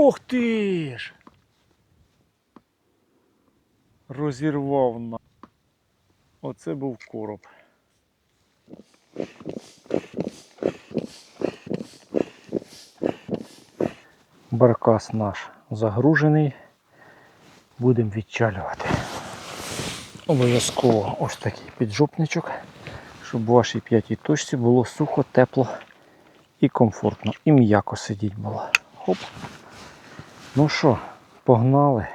Ух ти ж! Розірвав на. Оце був короб. Баркас наш загружений. Будемо відчалювати. Обов'язково ось такий піджопничок, щоб в вашій п'ятій точці було сухо, тепло і комфортно. І м'яко сидіть було. Хоп. Ну що, погнали.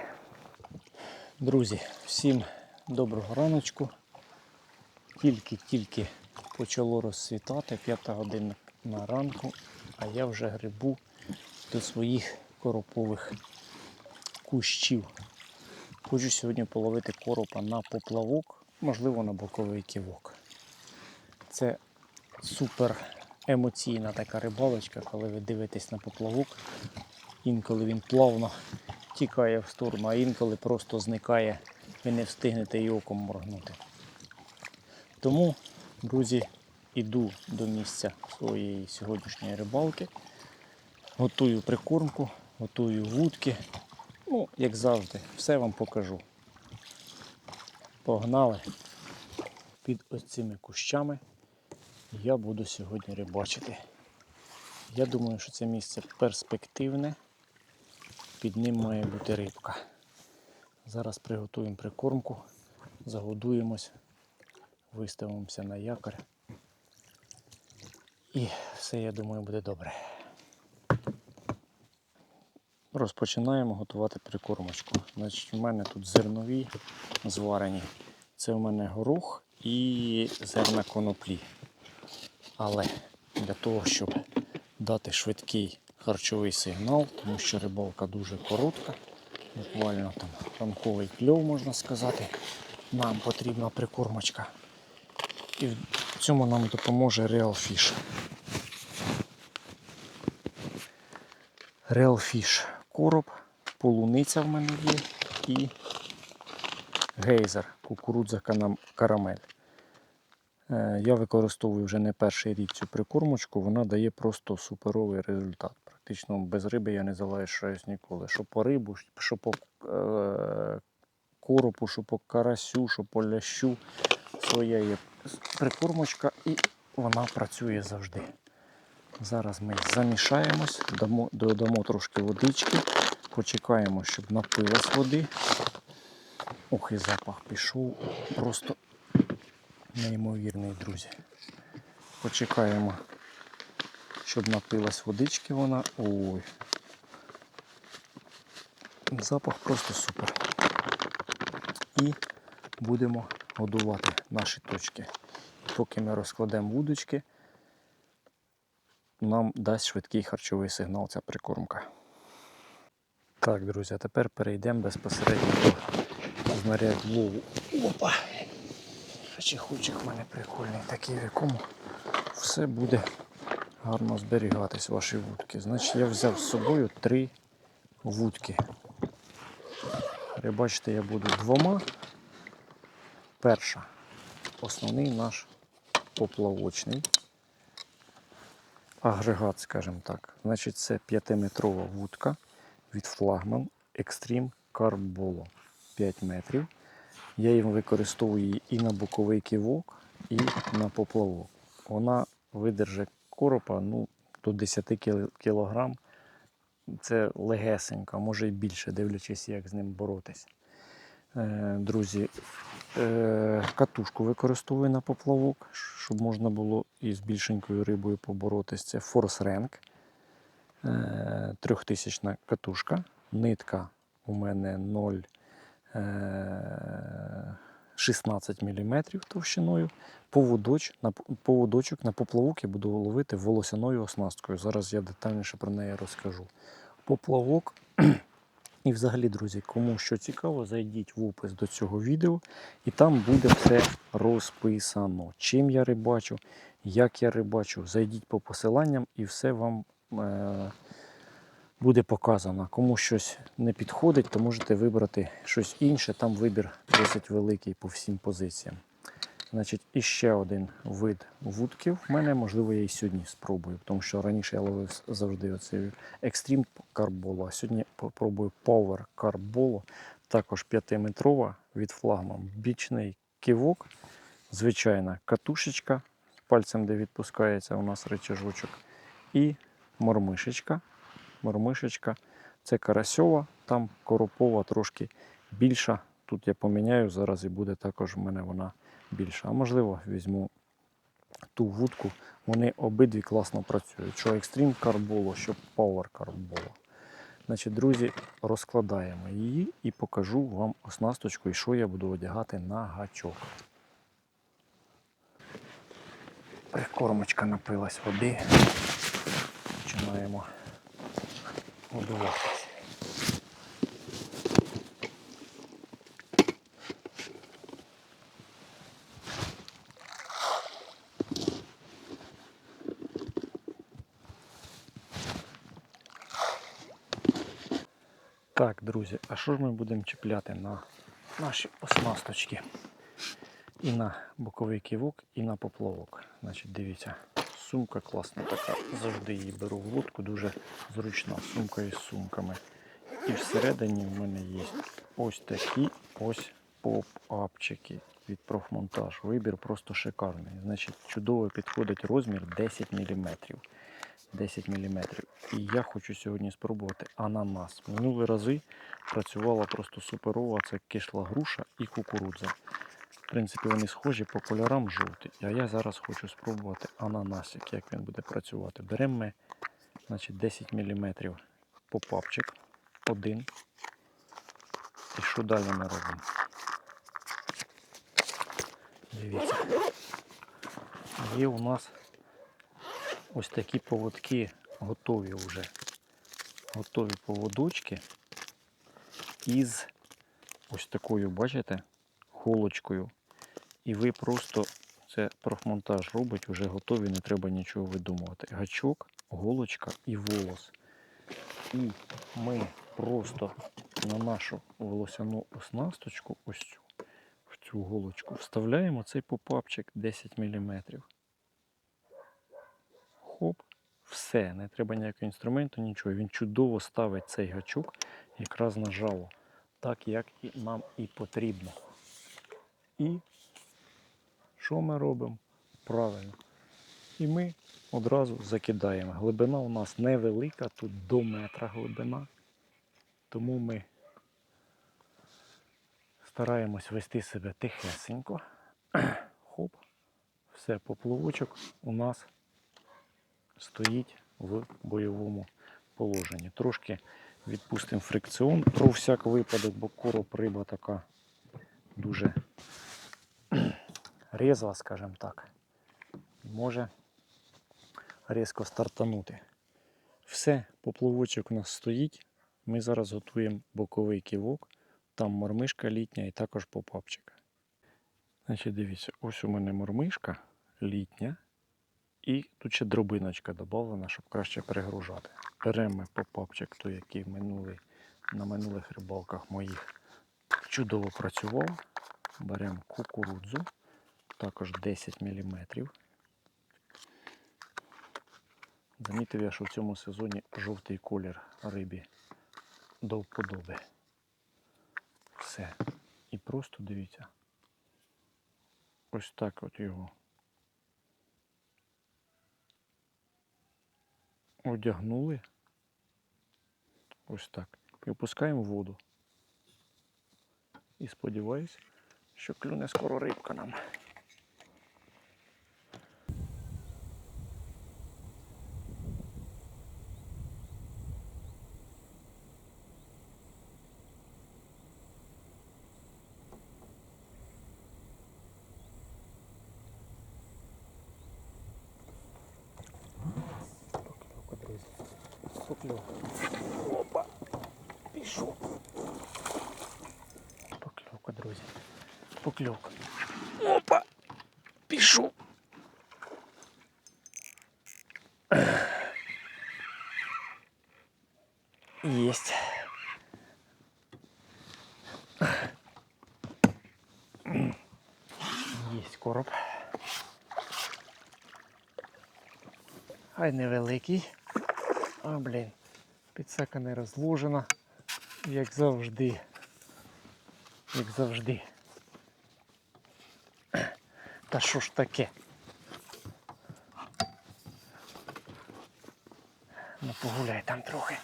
Друзі, всім доброго раночку. Тільки-тільки почало розсвітати, п'ята година на ранку, а я вже грибу до своїх коропових кущів. Хочу сьогодні половити коропа на поплавок, можливо, на боковий ківок. Це супер емоційна така рибалочка, коли ви дивитесь на поплавок. Інколи він плавно тікає в сторону, а інколи просто зникає, ви не встигнете і оком моргнути. Тому, друзі, іду до місця своєї сьогоднішньої рибалки. Готую прикормку, готую вудки. Ну, як завжди, все вам покажу. Погнали. Під ось цими кущами я буду сьогодні рибачити. Я думаю, що це місце перспективне. Під ним має бути рибка. Зараз приготуємо прикормку, загодуємось, виставимося на якорь. І все, я думаю, буде добре. Розпочинаємо готувати прикормочку. Значить, у мене тут зернові зварені. Це у мене горох і зерна коноплі. Але для того, щоб дати швидкий харчовий сигнал, тому що рибалка дуже коротка, буквально там ранковий кльов, можна сказати, нам потрібна прикормочка. І в цьому нам допоможе Real Fish. Real Fish короб, полуниця в мене є і гейзер, кукурудза карамель. Е, Я використовую вже не перший рік цю прикормочку, вона дає просто суперовий результат. Практично без риби я не залишаюсь ніколи. Що по рибу, що по е, коропу, що по карасю, що по лящу. Своя є прикормочка і вона працює завжди. Зараз ми замішаємось, дамо, додамо трошки водички, почекаємо, щоб напилась води. Ох, і запах пішов. Просто неймовірний, друзі. Почекаємо, щоб напилась водички вона. Ой. Запах просто супер. І будемо годувати наші точки. Поки ми розкладемо вудочки, нам дасть швидкий харчовий сигнал ця прикормка. Так, друзі, а тепер перейдемо безпосередньо до знарядь лову. Опа! Чехучик в мене прикольний такий, в якому все буде гарно зберігатись ваші вудки. Значить, я взяв з собою три вудки. Рибачити я буду двома. Перша. Основний наш поплавочний агрегат, скажімо так. Значить, це 5-метрова вудка від флагман Extreme Carp Bolo 5 метрів. Я їм використовую і на боковий ківок, і на поплавок. Вона видержить коропа ну, до 10 кіл- кілограм. Це легесенька, може і більше, дивлячись, як з ним боротись. Е, Друзі, е, катушку використовую на поплавок, щоб можна було із більшенькою рибою поборотись. Це Force Rank. Е, Трьохтисячна катушка. Нитка у мене 0, е, 16 мм товщиною. На, поводочок на поплавок я буду ловити волосяною оснасткою. Зараз я детальніше про неї розкажу. Поплавок. І взагалі, друзі, кому що цікаво, зайдіть в опис до цього відео, і там буде все розписано. Чим я рибачу, як я рибачу. Зайдіть по посиланням і все вам е, буде показано. Кому щось не підходить, то можете вибрати щось інше. Там вибір досить великий по всім позиціям. Значить, іще один вид вудків. В мене, можливо, я і сьогодні спробую, тому що раніше я ловив завжди оцей екстрім карболо, а сьогодні попробую Power карболо. Також 5-метрова від флагман. Бічний кивок, звичайна катушечка пальцем, де відпускається у нас речажочок. І мормишечка. Мормишечка. Це карасьова, там коропова трошки більша. Тут я поміняю зараз і буде також в мене вона більша. А можливо, візьму ту вудку. Вони обидві класно працюють. Що Extreme Carbolo, що Power Carbolo. Значить, друзі, розкладаємо її і покажу вам оснасточку і що я буду одягати на гачок. Прикормочка напилась води. Починаємо годуватися. Так, друзі, а що ж ми будемо чіпляти на наші оснасточки? І на боковий ківок, і на поплавок. Значить, дивіться, сумка класна така. Завжди її беру в лодку, дуже зручна сумка із сумками. І всередині в мене є ось такі ось поп-апчики від профмонтаж. Вибір просто шикарний. Значить, чудово підходить розмір 10 мм. 10 мм. І я хочу сьогодні спробувати ананас. Минулі рази працювала просто суперова. Це кишла груша і кукурудза. Принципі, вони схожі по кольорам жовті. А я зараз хочу спробувати ананасик, як він буде працювати. Беремо ми значить, 10 мм попапчик. Один. І що далі ми робимо? Дивіться. Є у нас ось такі поводки готові вже. Готові поводочки із ось такою, бачите, голочкою. І ви просто це профмонтаж робить, вже готові, не треба нічого видумувати. Гачок, голочка і волос. І ми просто на нашу волосяну оснасточку, ось цю, в цю голочку, вставляємо цей попапчик 10 мм. Хоп, все, не треба ніякого інструменту, нічого. Він чудово ставить цей гачок якраз на жало, так як і нам і потрібно. І що ми робимо? Правильно. І ми одразу закидаємо. Глибина у нас невелика, тут до метра глибина. Тому ми стараємось вести себе тихесенько. Хоп. Все, поплавочок у нас стоїть в бойовому положенні. Трошки відпустимо фрикціон про всяк випадок, бо короб риба така дуже резва, скажімо так. Може різко стартанути. Все, поплавочок у нас стоїть. Ми зараз готуємо боковий ківок, там мормишка літня і також попапчик. Значить, дивіться, ось у мене мормишка літня. І тут ще дробиночка додана, щоб краще перегружати. Беремо попапчик, той, який минулий, на минулих рибалках моїх чудово працював. Беремо кукурудзу, також 10 мм. Замітив я, що в цьому сезоні жовтий колір рибі до вподоби. Все. І просто дивіться. Ось так от його. Одягнули. Ось так. І опускаємо в воду. І сподіваюся, що клюне скоро рибка нам. Покльовка, друзі. Покльовка. Опа! Пішов. Покльовка, друзі. Покльовка. Опа! Пішов. Єсть. Єсть короб. Хай невеликий. А, блін, підсака не розложена, як завжди. Як завжди. Та що ж таке? Ну погуляй там трохи.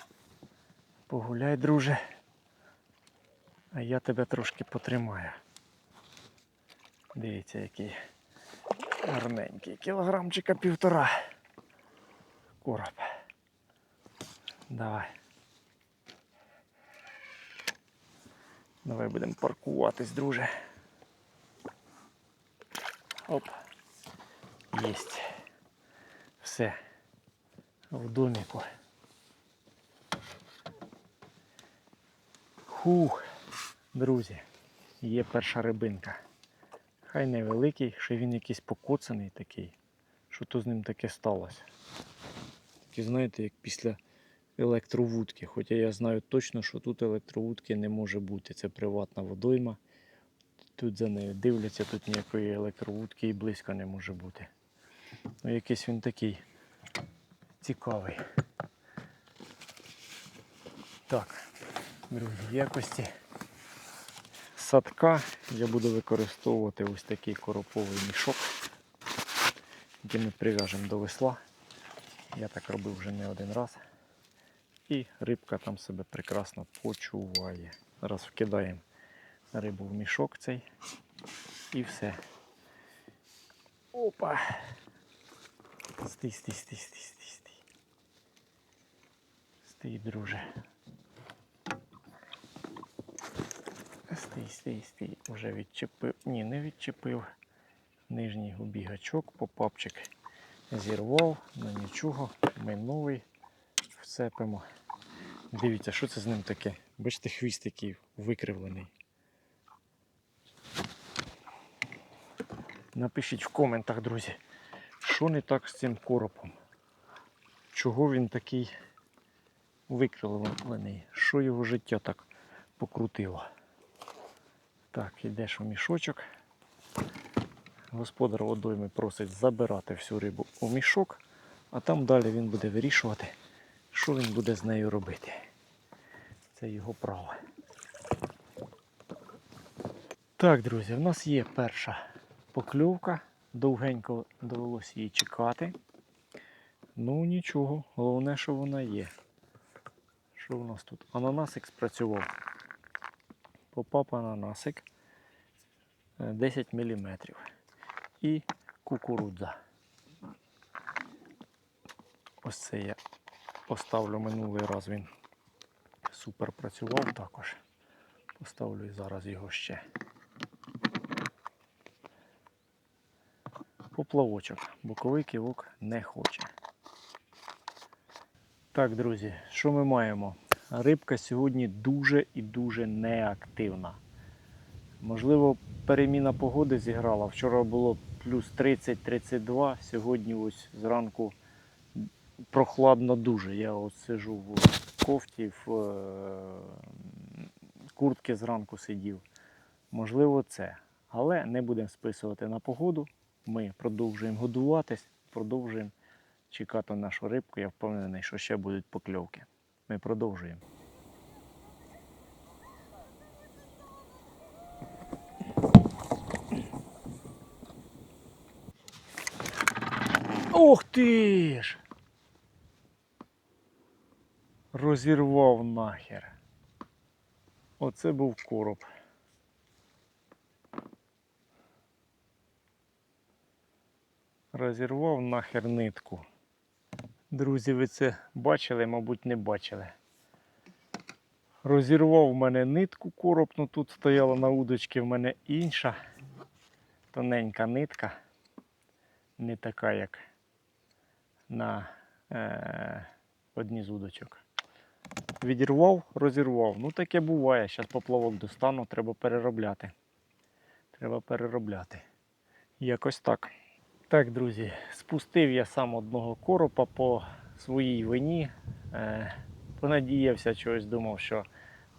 Погуляй, друже. А я тебе трошки потримаю. Дивіться, який гарненький. Кілограмчика півтора. Короб. Давай. Давай будемо паркуватись, друже. Оп. Єсть. Все. В доміку. Хух, друзі, є перша рибинка. Хай невеликий, що він якийсь покоцаний такий. Що то з ним таке сталося. Такі, знаєте, як після електровудки. Хоча я знаю точно, що тут електровудки не може бути. Це приватна водойма. Тут за нею дивляться, тут ніякої електровудки і близько не може бути. Ну, якийсь він такий цікавий. Так, друзі, в якості садка я буду використовувати ось такий короповий мішок, який ми прив'яжемо до весла. Я так робив вже не один раз. І рибка там себе прекрасно почуває. Зараз вкидаємо рибу в мішок цей і все. Опа! Стій, стій, стій, стій, стій, стій. Стій, друже. Стій, стій, стій. Уже відчепив. Ні, не відчепив. Нижній губігачок, попапчик зірвав, ну нічого, ми новий вцепимо. Дивіться, що це з ним таке. Бачите, хвіст який викривлений. Напишіть в коментах, друзі, що не так з цим коропом. Чого він такий викривлений? Що його життя так покрутило? Так, йдеш у мішочок. Господар водойми просить забирати всю рибу у мішок, а там далі він буде вирішувати, що він буде з нею робити. Це його право. Так, друзі, в нас є перша покльовка. Довгенько довелося її чекати. Ну нічого, головне, що вона є. Що в нас тут? Ананасик спрацював. Попав ананасик е, 10 мм. І кукурудза. Ось це я поставлю минулий раз він супер працював також. Поставлю і зараз його ще. Поплавочок. Боковий кивок не хоче. Так, друзі, що ми маємо? Рибка сьогодні дуже і дуже неактивна. Можливо, переміна погоди зіграла. Вчора було плюс 30-32, сьогодні ось зранку прохладно дуже. Я от сижу в кофті, в е, куртці зранку сидів. Можливо, це. Але не будемо списувати на погоду. Ми продовжуємо годуватись, продовжуємо чекати нашу рибку. Я впевнений, що ще будуть покльовки. Ми продовжуємо. Ух ти ж! Розірвав нахер. Оце був короб. Розірвав нахер нитку. Друзі, ви це бачили, мабуть, не бачили. Розірвав в мене нитку короб, ну тут стояла на удочці в мене інша тоненька нитка. Не така, як на е, одній з удочок. Відірвав, розірвав. Ну таке буває. Зараз поплавок достану, треба переробляти. Треба переробляти. Якось так. Так, друзі, спустив я сам одного коропа по своїй вині. Е, понадіявся чогось, думав, що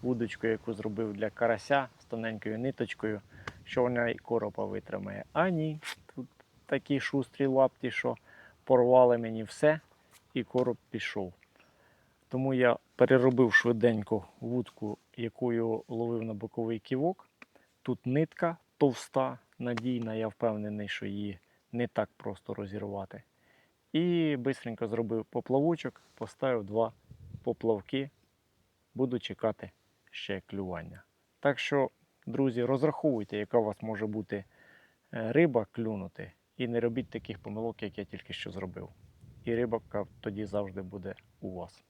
вудочку, яку зробив для карася з тоненькою ниточкою, що вона і коропа витримає. А ні, тут такі шустрі лапті, що порвали мені все, і короб пішов. Тому я переробив швиденько вудку, якою ловив на боковий ківок. Тут нитка товста, надійна, я впевнений, що її не так просто розірвати. І швидко зробив поплавочок, поставив два поплавки. Буду чекати ще клювання. Так що, друзі, розраховуйте, яка у вас може бути е, риба клюнути, і не робіть таких помилок, як я тільки що зробив. І рибка тоді завжди буде у вас.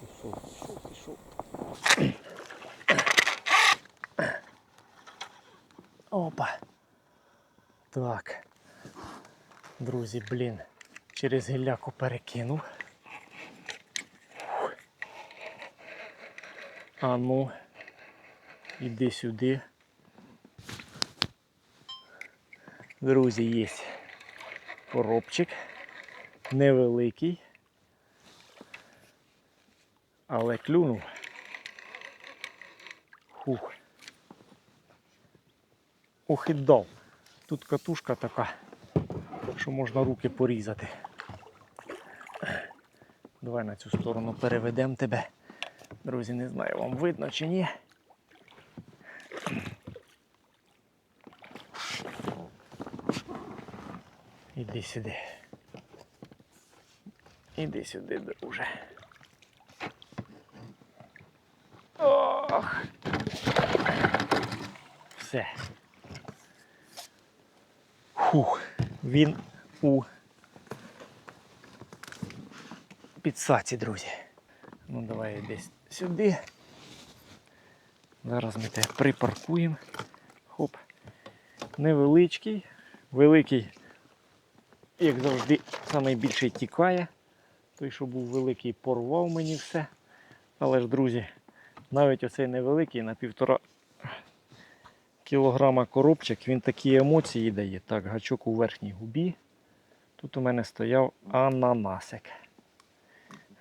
Пішов, пішов, пішов. Опа. Так. Друзі, блін, через гілляку перекинув. А ну, іди сюди. Друзі, є коробчик. Невеликий. Але клюнув. Хух. Ох і дав. Тут катушка така, що можна руки порізати. Давай на цю сторону переведемо тебе. Друзі, не знаю, вам видно чи ні. Іди сюди. Іди сюди, друже. Ох. Все. Фух, він у підсаці, друзі. Ну давай десь сюди. Зараз ми тебе припаркуємо. Хоп. Невеличкий, великий, як завжди, найбільший тікає. Той, що був великий, порвав мені все. Але ж, друзі, навіть оцей невеликий на півтора кілограма коробчик, він такі емоції дає. Так, гачок у верхній губі. Тут у мене стояв ананасик.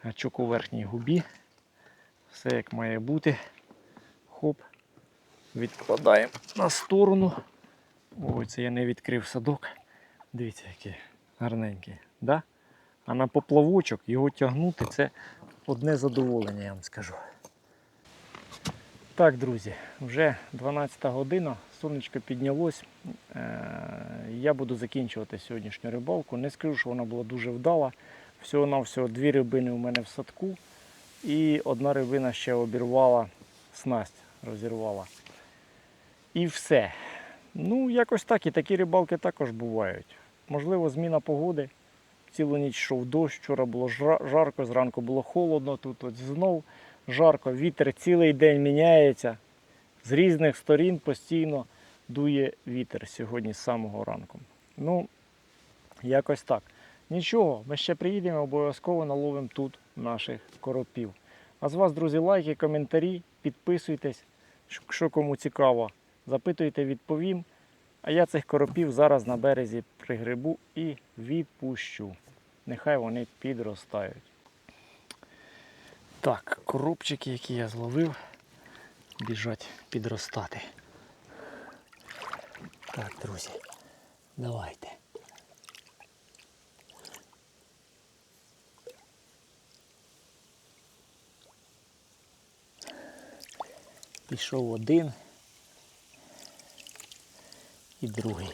Гачок у верхній губі. Все як має бути. Хоп. Відкладаємо на сторону. Ой, це я не відкрив садок. Дивіться, який гарненький. Да? А на поплавочок його тягнути це одне задоволення, я вам скажу. Так, друзі, вже 12 година, сонечко піднялось. Е, Я буду закінчувати сьогоднішню рибалку. Не скажу, що вона була дуже вдала. Всього-навсього дві рибини у мене в садку. І одна рибина ще обірвала снасть, розірвала. І все. Ну, якось так. І такі рибалки також бувають. Можливо, зміна погоди. Цілу ніч йшов дощ, вчора було жарко, зранку було холодно, тут от знов жарко, вітер цілий день міняється. З різних сторін постійно дує вітер сьогодні з самого ранку. Ну, якось так. Нічого, ми ще приїдемо, обов'язково наловимо тут наших коропів. А з вас, друзі, лайки, коментарі, підписуйтесь, що- що кому цікаво, запитуйте, відповім. А я цих коропів зараз на березі пригребу і відпущу. Нехай вони підростають. Так, коробчики, які я зловив, біжать підростати. Так, друзі, давайте. Пішов один і другий.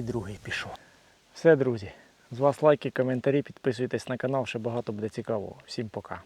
І другий пішов. Все, друзі. З вас лайки, коментарі, підписуйтесь на канал, ще багато буде цікавого. Всім пока.